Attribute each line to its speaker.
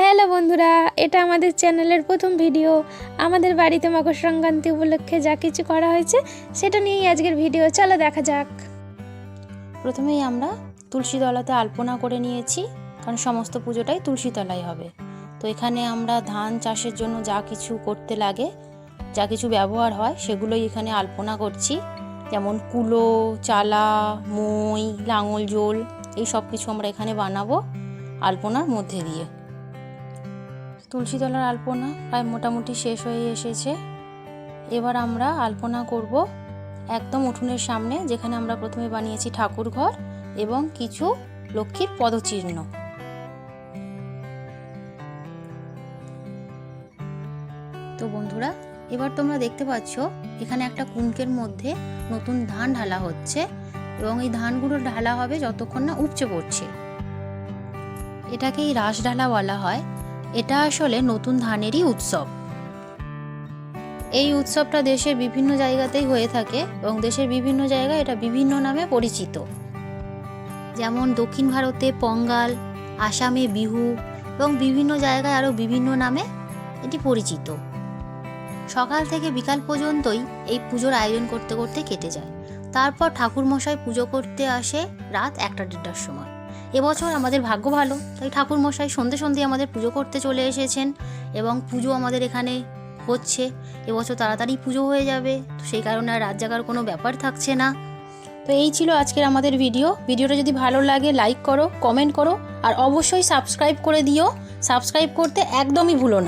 Speaker 1: Hello বন্ধুরা, এটা আমাদের চ্যানেলের প্রথম ভিডিও। আমাদের বাড়িতে মকর সংক্রান্তি উপলক্ষে যা কিছু করা হয়েছে, সেটা নিয়েই আজকের ভিডিও। চলো দেখা যাক।
Speaker 2: প্রথমেই আমরা তুলসী তলাতে আলপনা করে নিয়েছি, কারণ সমস্ত পুজোটাই তুলসী তলায় হবে। তো এখানে আমরা ধান চাষের জন্য যা কিছু করতে লাগে, যা কিছু ব্যবহার হয়, সেগুলোই এখানে আলপনা করছি। যেমন কুলো, চালা, মই, লাঙল, জোল, এই সব কিছু আমরা এখানে বানাবো আলপনার মধ্যে দিয়ে। তুলসীতলার আলপনা প্রায় মোটামুটি শেষ হয়ে এসেছে। এবার আমরা আলপনা করব একদম উঠোনের সামনে, যেখানে আমরা প্রথমে বানিয়েছি ঠাকুর ঘর এবং কিছু লক্ষ্মীর পদচিহ্ন। তো বন্ধুরা, এবার তোমরা দেখতে পাচ্ছ, এখানে একটা কুনকের মধ্যে নতুন ধান ঢালা হচ্ছে এবং এই ধানগুলো ঢালা হবে যতক্ষণ না উপচে পড়ছে। এটাকেই রাস ঢালা বলা হয়। এটা আসলে নতুন ধানেরই উৎসব। এই উৎসবটা দেশের বিভিন্ন জায়গাতেই হয়ে থাকে এবং দেশের বিভিন্ন জায়গায় এটা বিভিন্ন নামে পরিচিত। যেমন দক্ষিণ ভারতে পঙ্গাল, আসামে বিহু এবং বিভিন্ন জায়গায় আরও বিভিন্ন নামে এটি পরিচিত। সকাল থেকে বিকাল পর্যন্তই এই পুজোর আয়োজন করতে করতে কেটে যায়। তারপর ঠাকুরমশাই পুজো করতে আসে রাত একটা দেড়টার সময়। এবছর আমাদের ভাগ্য ভালো, তাই ঠাকুরমশাই সন্ধে সন্ধে আমাদের পুজো করতে চলে এসেছেন এবং পুজো আমাদের এখানে হচ্ছে। এবছর তাড়াতাড়ি পুজো হয়ে যাবে, তো সেই কারণে আর রাত জাগার কোনো ব্যাপার থাকছে না। তো এই ছিল আজকের আমাদের ভিডিও। ভিডিওটা যদি ভালো লাগে, লাইক করো, কমেন্ট করো, আর অবশ্যই সাবস্ক্রাইব করে দিও। সাবস্ক্রাইব করতে একদমই ভুলো না।